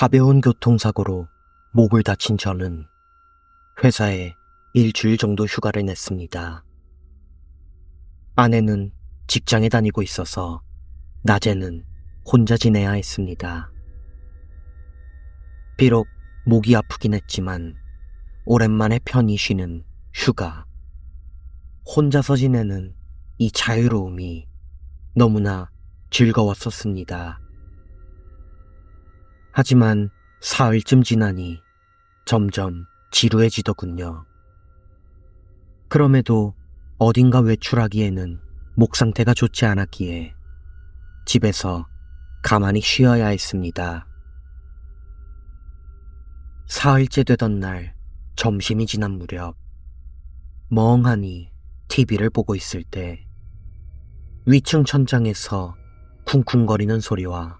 가벼운 교통사고로 목을 다친 저는 회사에 일주일 정도 휴가를 냈습니다. 아내는 직장에 다니고 있어서 낮에는 혼자 지내야 했습니다. 비록 목이 아프긴 했지만 오랜만에 편히 쉬는 휴가. 혼자서 지내는 이 자유로움이 너무나 즐거웠었습니다. 하지만 사흘쯤 지나니 점점 지루해지더군요. 그럼에도 어딘가 외출하기에는 목 상태가 좋지 않았기에 집에서 가만히 쉬어야 했습니다. 사흘째 되던 날 점심이 지난 무렵 멍하니 TV를 보고 있을 때 위층 천장에서 쿵쿵거리는 소리와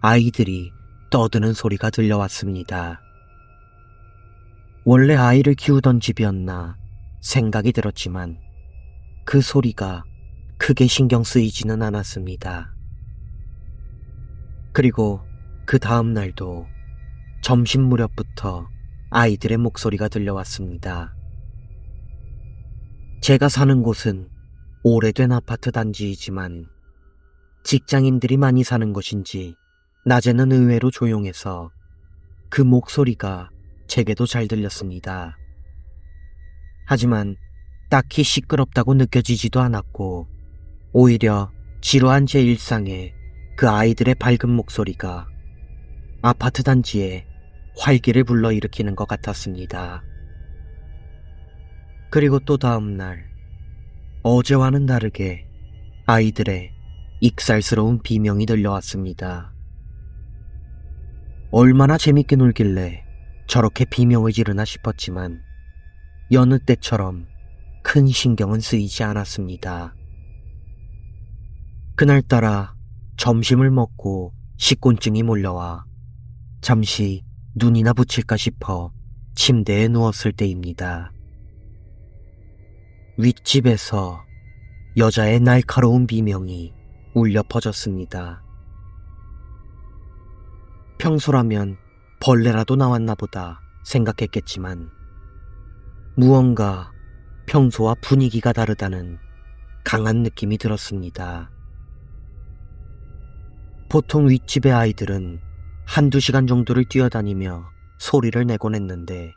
아이들이 떠드는 소리가 들려왔습니다. 원래 아이를 키우던 집이었나 생각이 들었지만 그 소리가 크게 신경 쓰이지는 않았습니다. 그리고 그 다음 날도 점심 무렵부터 아이들의 목소리가 들려왔습니다. 제가 사는 곳은 오래된 아파트 단지이지만 직장인들이 많이 사는 곳인지 낮에는 의외로 조용해서 그 목소리가 제게도 잘 들렸습니다. 하지만 딱히 시끄럽다고 느껴지지도 않았고 오히려 지루한 제 일상에 그 아이들의 밝은 목소리가 아파트 단지에 활기를 불러일으키는 것 같았습니다. 그리고 또 다음날 어제와는 다르게 아이들의 익살스러운 비명이 들려왔습니다. 얼마나 재밌게 놀길래 저렇게 비명을 지르나 싶었지만 여느 때처럼 큰 신경은 쓰이지 않았습니다. 그날따라 점심을 먹고 식곤증이 몰려와 잠시 눈이나 붙일까 싶어 침대에 누웠을 때입니다. 윗집에서 여자의 날카로운 비명이 울려 퍼졌습니다. 평소라면 벌레라도 나왔나 보다 생각했겠지만 무언가 평소와 분위기가 다르다는 강한 느낌이 들었습니다. 보통 윗집의 아이들은 한두 시간 정도를 뛰어다니며 소리를 내곤 했는데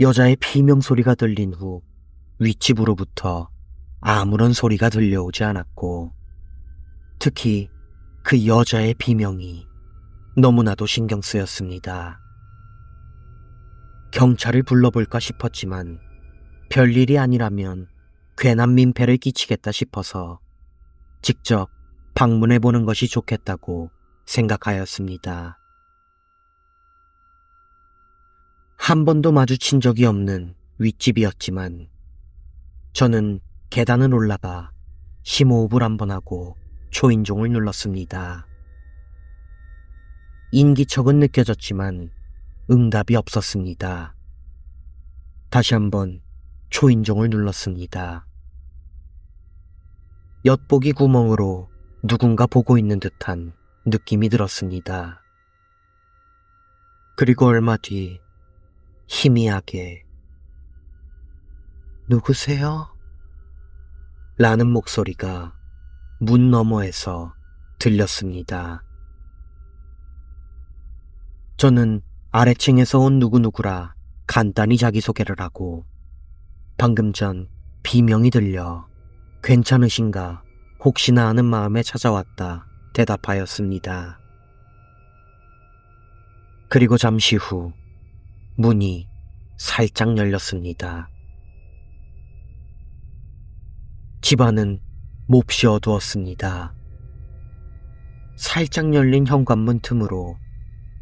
여자의 비명 소리가 들린 후 윗집으로부터 아무런 소리가 들려오지 않았고 특히 그 여자의 비명이 너무나도 신경 쓰였습니다. 경찰을 불러볼까 싶었지만 별일이 아니라면 괜한 민폐를 끼치겠다 싶어서 직접 방문해 보는 것이 좋겠다고 생각하였습니다. 한 번도 마주친 적이 없는 윗집이었지만 저는 계단을 올라가 심호흡을 한 번 하고 초인종을 눌렀습니다. 인기척은 느껴졌지만 응답이 없었습니다. 다시 한번 초인종을 눌렀습니다. 엿보기 구멍으로 누군가 보고 있는 듯한 느낌이 들었습니다. 그리고 얼마 뒤 희미하게 누구세요? 라는 목소리가 문 너머에서 들렸습니다. 저는 아래층에서 온 누구누구라 간단히 자기소개를 하고 방금 전 비명이 들려 괜찮으신가 혹시나 하는 마음에 찾아왔다 대답하였습니다. 그리고 잠시 후 문이 살짝 열렸습니다. 집안은 몹시 어두웠습니다. 살짝 열린 현관문 틈으로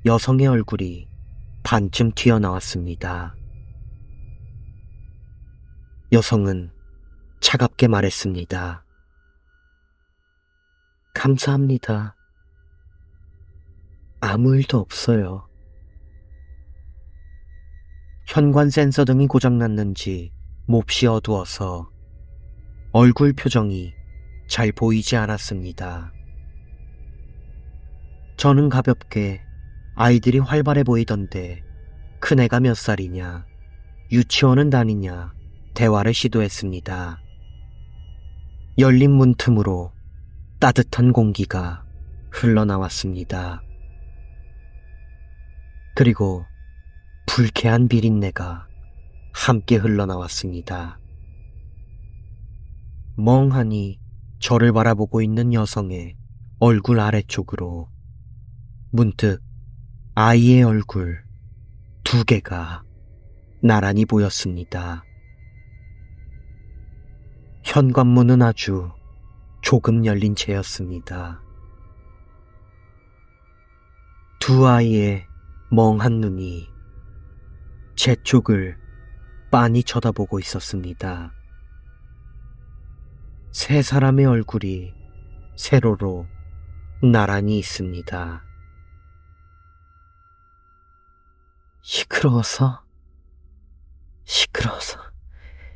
여성의 얼굴이 반쯤 튀어나왔습니다. 여성은 차갑게 말했습니다. 감사합니다. 아무 일도 없어요. 현관 센서 등이 고장났는지 몹시 어두워서 얼굴 표정이 잘 보이지 않았습니다. 저는 가볍게 아이들이 활발해 보이던데 큰애가 몇 살이냐, 유치원은 다니냐 대화를 시도했습니다. 열린 문 틈으로 따뜻한 공기가 흘러나왔습니다. 그리고 불쾌한 비린내가 함께 흘러나왔습니다. 멍하니 저를 바라보고 있는 여성의 얼굴 아래쪽으로 문득 아이의 얼굴 두 개가 나란히 보였습니다. 현관문은 아주 조금 열린 채였습니다. 두 아이의 멍한 눈이 제 쪽을 빤히 쳐다보고 있었습니다. 세 사람의 얼굴이 세로로 나란히 있습니다. 시끄러워서, 시끄러워서,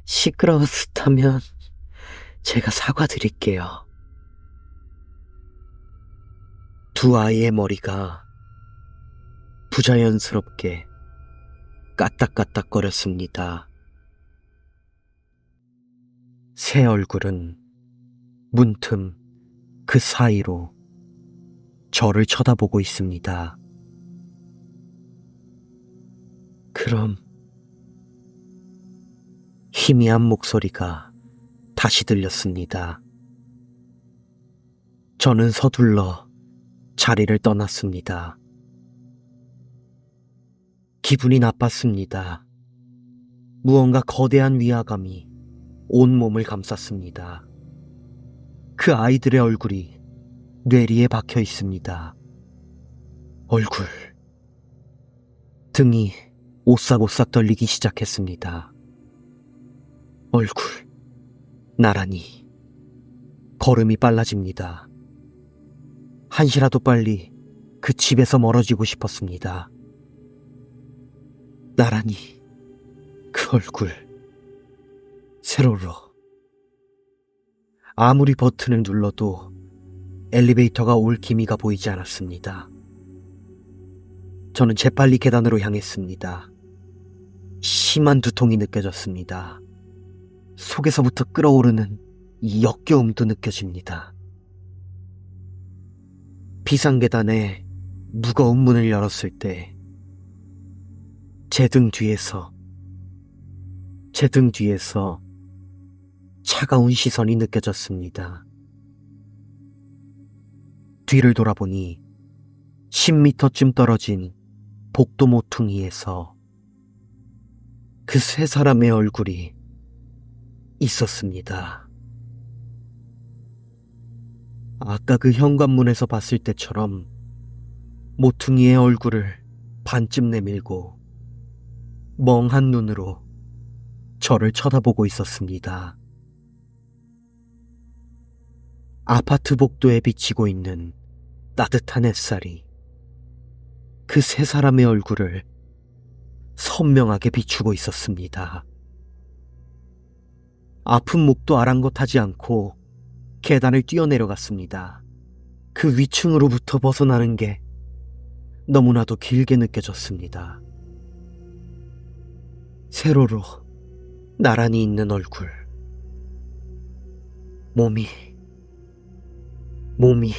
시끄러웠다면 제가 사과드릴게요. 두 아이의 머리가 부자연스럽게 까딱까딱거렸습니다. 새 얼굴은 문틈 그 사이로 저를 쳐다보고 있습니다. 그럼 희미한 목소리가 다시 들렸습니다. 저는 서둘러 자리를 떠났습니다. 기분이 나빴습니다. 무언가 거대한 위화감이 온 몸을 감쌌습니다. 그 아이들의 얼굴이 뇌리에 박혀 있습니다. 얼굴. 등이 오싹오싹 떨리기 시작했습니다. 얼굴. 나란히. 걸음이 빨라집니다. 한시라도 빨리 그 집에서 멀어지고 싶었습니다. 나란히 그 얼굴 세로로 아무리 버튼을 눌러도 엘리베이터가 올 기미가 보이지 않았습니다. 저는 재빨리 계단으로 향했습니다. 심한 두통이 느껴졌습니다. 속에서부터 끓어오르는 이 역겨움도 느껴집니다. 비상계단에 무거운 문을 열었을 때 제 등 뒤에서 제 등 뒤에서 차가운 시선이 느껴졌습니다. 뒤를 돌아보니 10미터쯤 떨어진 복도 모퉁이에서 그 세 사람의 얼굴이 있었습니다. 아까 그 현관문에서 봤을 때처럼 모퉁이의 얼굴을 반쯤 내밀고 멍한 눈으로 저를 쳐다보고 있었습니다. 아파트 복도에 비치고 있는 따뜻한 햇살이 그 세 사람의 얼굴을 선명하게 비추고 있었습니다. 아픈 목도 아랑곳하지 않고 계단을 뛰어내려갔습니다. 그 위층으로부터 벗어나는 게 너무나도 길게 느껴졌습니다. 세로로 나란히 있는 얼굴. 몸이, 몸이,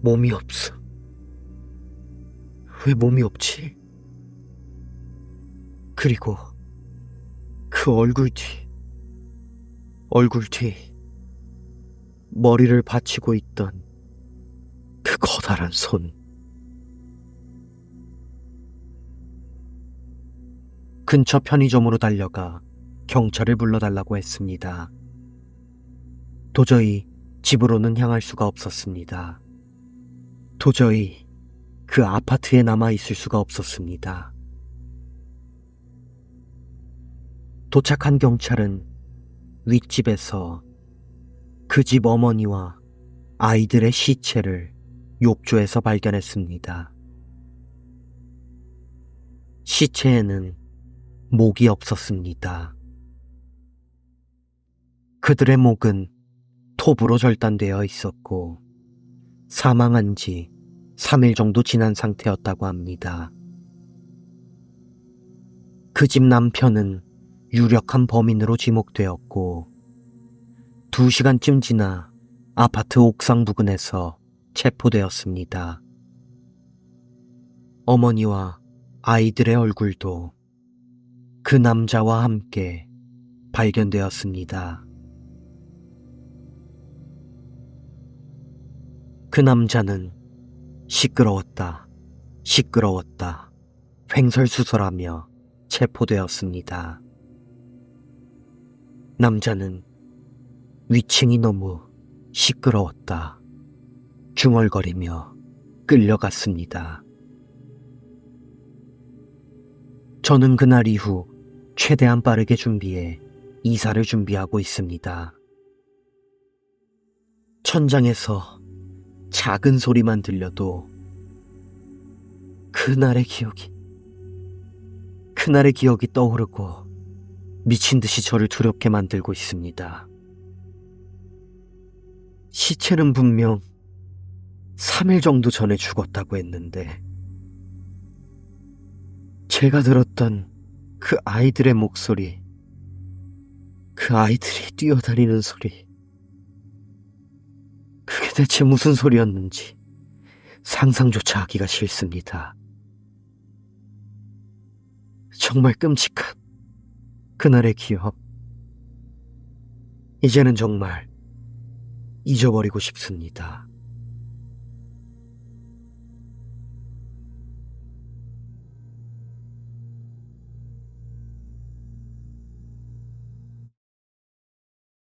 몸이 없어. 왜 몸이 없지? 그리고 그 얼굴 뒤, 얼굴 뒤, 머리를 받치고 있던 그 커다란 손. 근처 편의점으로 달려가 경찰을 불러달라고 했습니다. 도저히 집으로는 향할 수가 없었습니다. 도저히 그 아파트에 남아 있을 수가 없었습니다. 도착한 경찰은 윗집에서 그 집 어머니와 아이들의 시체를 욕조에서 발견했습니다. 시체에는 목이 없었습니다. 그들의 목은 톱으로 절단되어 있었고 사망한 지 3일 정도 지난 상태였다고 합니다. 그 집 남편은 유력한 범인으로 지목되었고, 2시간쯤 지나 아파트 옥상 부근에서 체포되었습니다. 어머니와 아이들의 얼굴도 그 남자와 함께 발견되었습니다. 그 남자는 시끄러웠다, 시끄러웠다, 횡설수설하며 체포되었습니다. 남자는 위층이 너무 시끄러웠다, 중얼거리며 끌려갔습니다. 저는 그날 이후 최대한 빠르게 준비해 이사를 준비하고 있습니다. 천장에서 작은 소리만 들려도 그날의 기억이, 그날의 기억이 떠오르고 미친 듯이 저를 두렵게 만들고 있습니다. 시체는 분명 3일 정도 전에 죽었다고 했는데, 제가 들었던 그 아이들의 목소리, 그 아이들이 뛰어다니는 소리, 그게 대체 무슨 소리였는지 상상조차 하기가 싫습니다. 정말 끔찍한 그날의 기억. 이제는 정말 잊어버리고 싶습니다.